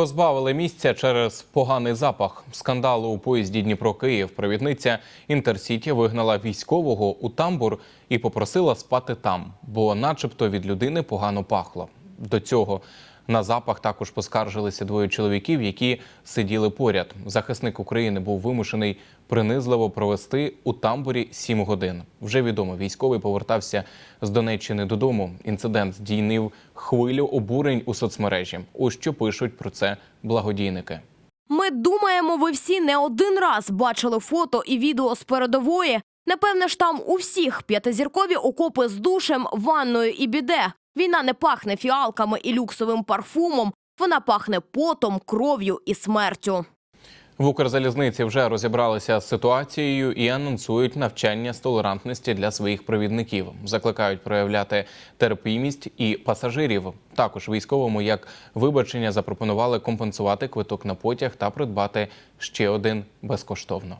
Позбавили місця через поганий запах. Скандалу у поїзді Дніпро-Київ. Провідниця Інтерсіті вигнала військового у тамбур і попросила спати там, бо, начебто, від людини погано пахло. До цього на запах також поскаржилися двоє чоловіків, які сиділи поряд. Захисник України був вимушений принизливо провести у тамбурі 7 годин. Вже відомо, військовий повертався з Донеччини додому. Інцидент здійнив хвилю обурень у соцмережі. Ось що пишуть про це благодійники. Ми думаємо, ви всі не один раз бачили фото і відео з передової. Напевне ж там у всіх п'ятизіркові окопи з душем, ванною і біде. Війна не пахне фіалками і люксовим парфумом. Вона пахне потом, кров'ю і смертю. В Укрзалізниці вже розібралися з ситуацією і анонсують навчання з толерантності для своїх провідників. Закликають проявляти терпімість і пасажирів. Також військовому як вибачення запропонували компенсувати квиток на потяг та придбати ще один безкоштовно.